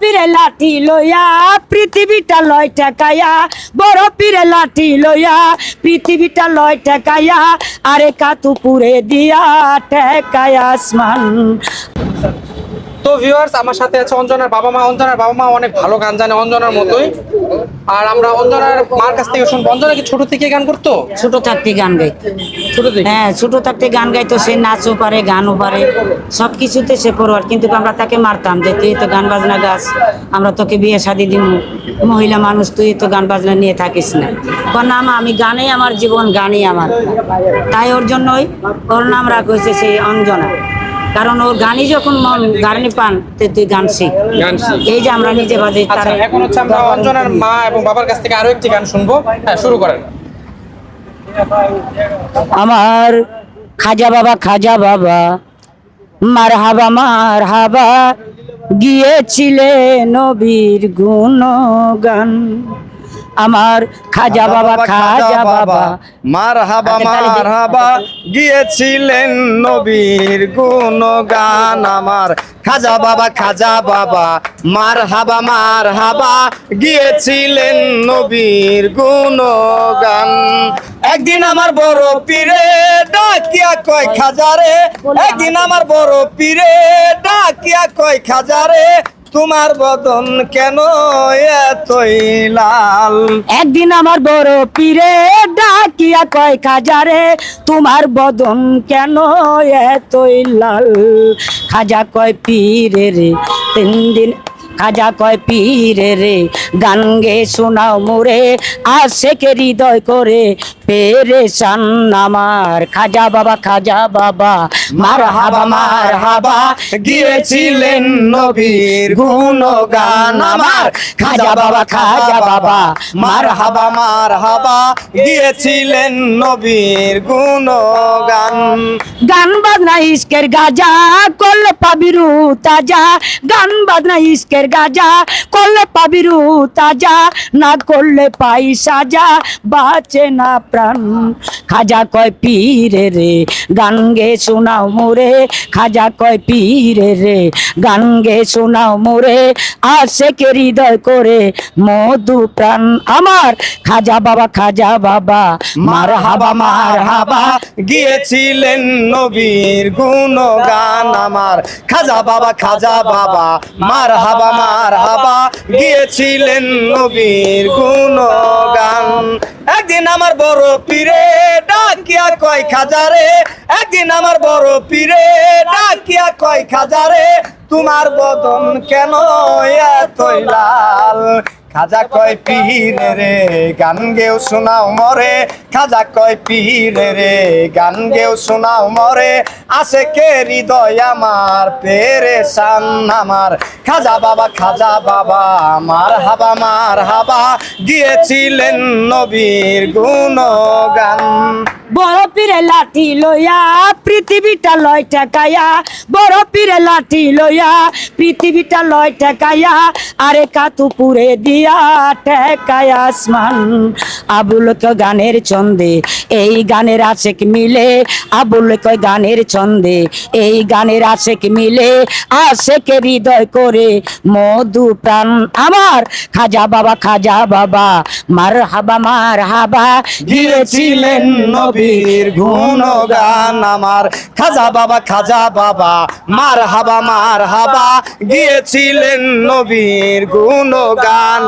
পীরে লাঠি লইয়া, পৃথিবীটা লয় ঠেকাইয়া, বড় পীরে লাঠি লইয়া, পৃথিবীটা লয় ঠেকাইয়া, আরে কাতুপুরে দিয়া ঠেকায় আসমান। তো ভিউয়ার্স আমার সাথে আছে অঞ্জনার বাবা মা। অঞ্জনার বাবা মা অনেক ভালো গান জানে অঞ্জনার মতোই। আর আমরা অঞ্জনার মার কাছ থেকে শুনব। অঞ্জনা কি ছোট থেকে গান করতো? ছোট থাকতে গান গাইতো ছোট থেকে? হ্যাঁ ছোট থাকতে গান গাইতো। সে নাচও পারে গানও পারে। সব কিছুতে সে পড়ুয়ার। কিন্তু আমরা তাকে মারতাম যে তুই তো গান বাজনা গাছ আমরা তোকে বিয়ে শাদি দিব মহিলা মানুষ তুই তো গান বাজনা নিয়ে থাকিস না। ওর নাম আমি গানেই আমার জীবন গানই আমার। তাই ওর জন্যই ওর নাম রাখা হয়েছে সেই অঞ্জনা। কারণ ওর গানই যখন মন গানে পান তুই গান শিখ। গান শিখ। এই যে আমরা নিজে বাজে আচ্ছা এখন হচ্ছে আমরা অঞ্জনার মা এবং বাবার কাছ থেকে আরও একটি গান শুনব। হ্যাঁ শুরু করেন। আমার খাজা বাবা খাজা বাবা মার হাবা মার হাবা গিয়েছিলে নবীর গুণগান। আমার খাজা বাবা খাজা বাবা। মার হাবা হাতে মার হাবা গিয়েছিলেন নবীর গুণগান আমার। খাজা বাবা খাজা বাবা। মার হাবা মার হাবা গিয়েছিলেন নবীর গুণগান। একদিন আমার বড় পীরে ডাকিয়া কয় খাজারে একদিন আমার বড় পীরে ডাকিয়া কয় খাজারে তোমার বদন কেন এতই লাল? একদিন আমার বড় পীরে ডাকিয়া কয়, খাজারে, তোমার বদন কেন এতই লাল? খাজা কয়, পীরে রে, তিন দিন খাজা কয়, পীরে রে, গান গে শোনাও মোরে আশেকে হৃদয় করে পেরেশান আমার। খাজা বাবা খাজা বাবা মার হাবা মার হাবা গিয়েছিলেন নবীর গুণগান আমার। খাজা বাবা খাজা বাবা মার হাবা মার হাবা গিয়েছিলেন নবীর গুণগান। গান বাজনা ইস্কের গাজা করলে পাবিরু তাজা। গান বাজনা ইস্কের গাজা করলে পাবিরু তাজা। না করলে পাই সাজা, বাঁচে না প্রাণ। খাজা কয়, পীরে রে, গান গে শোনাও মোরে। খাজা কয়, পীরে রে, গান গে শোনাও মোরে। আশেকে হৃদয় করে মধু প্রাণ। আমার খাজা বাবা খাজা বাবা মার হাবা মার হাবা গিয়েছিলেন নবীর গুণগান আমার। খাজা বাবা খাজা বাবা মার হাবা মার হাবা গিয়েছিলেন নবীর গুণগান। একদিন আমার বড় পীরে ডাকিয়া কয় খাজারে, একদিন আমার বড় পীরে ডাকিয়া কয় খাজারে, তোমার বদন কেন এতই লাল? খাজা কয় পীরে রে, গান গেও শোনাও মরে। খাজা কয় পীরে রে, গান গেও শোনাও মরে। আসে কে হৃদয় আমার, পেরেশান আমার। খাজা বাবা খাজা বাবা মার হাবা মার হাবা। গিয়েছিলেন নবীর গুণগান। বড় পীরে লাঠি লইয়া পৃথিবীটা লয় ঠেকাইয়া, বড় পীরে লাঠি লইয়া পৃথিবীটা লয় ঠেকাইয়া, আরে কাতুপুরে আসমান। আবুল গানের ছন্দে, এই গানের আশেক মিলে। আবুল গানের ছন্দে, এই গানের আশেক মিলে। আশেকে হৃদয় করে মধু প্রাণ। আমার খাজা বাবা খাজা বাবা মার হাবা মার হাবা গিয়েছিলেন নবীর গুণগান আমার। খাজা বাবা খাজা বাবা মার হাবা মার হাবা গিয়েছিলেন নবীর গুণগান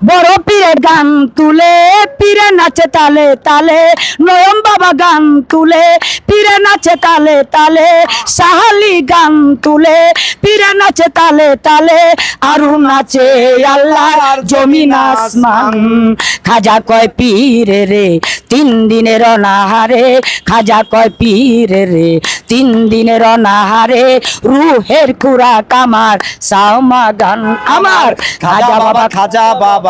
বড় পীরের গান তুলে পীরে নাচে তালে তালে নয়ম বাবা গান তুলে পীরে নাচে তালে তালে সাহালি গান তুলে পীরে নাচে তালে তালে আরু নাচে আল্লাহর জমিন আসমান। খাজা কয় পীরে রে তিন দিনের অনাহারে খাজা কয় পীরে রে তিন দিনের অনাহারে রুহের খুরাক আমার সাওমা গান আমার। খাজা বাবা খাজা বাবা।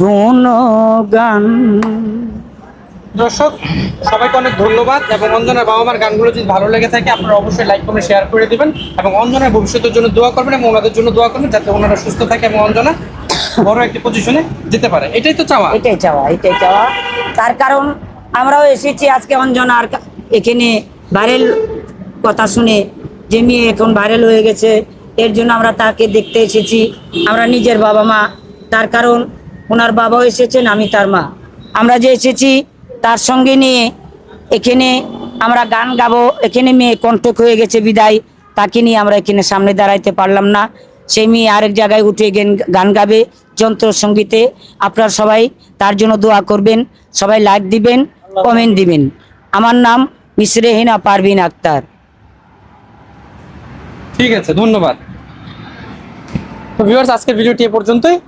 গুণ গান দর্শক সবাইকে অনেক ধন্যবাদ এবং অঞ্জনার বাবা মার গানগুলো যদি ভালো লেগে থাকে আপনারা অবশ্যই লাইক কমেন্ট শেয়ার করে দিবেন এবং অঞ্জনার ভবিষ্যতের জন্য দোয়া করবেন এবং ওনাদের জন্য দোয়া করবেন যাতে ওনারা সুস্থ থাকে এবং অঞ্জনা বড় একটি পজিশনে যেতে পারে। এটাই তো চাওয়া। এটাই চাওয়া এটাই চাওয়া। তার কারণ আমরাও এসেছি আজকে অঞ্জনার এখানে ভাইরাল কথা শুনে। যে মেয়ে এখন ভাইরাল হয়ে গেছে এর জন্য আমরা তাকে দেখতে এসেছি। আমরা নিজের বাবা মা তার কারণ ওনার বাবাও এসেছেন, আমি তার মা। আমরা যে এসেছি, তার সঙ্গে নিয়ে এখানে আমরা গান গাবো, এখানে মেয়ে কণ্ঠক হয়ে গেছে বিদায়। তাকে নিয়ে আমরা এখানে সামনে দাঁড়াইতে পারলাম না। সেই মেয়ে আরেক জায়গায় উঠে গেন- গাবে যন্ত্র সঙ্গীতে। আপনারা সবাই তার জন্য দোয়া করবেন, সবাই লাইক দিবেন, কমেন্ট দিবেন। আমার নাম মিসরেহিনা পারভিন আক্তার। ঠিক আছে, ধন্যবাদ। আজকের ভিডিওটি এ পর্যন্তই।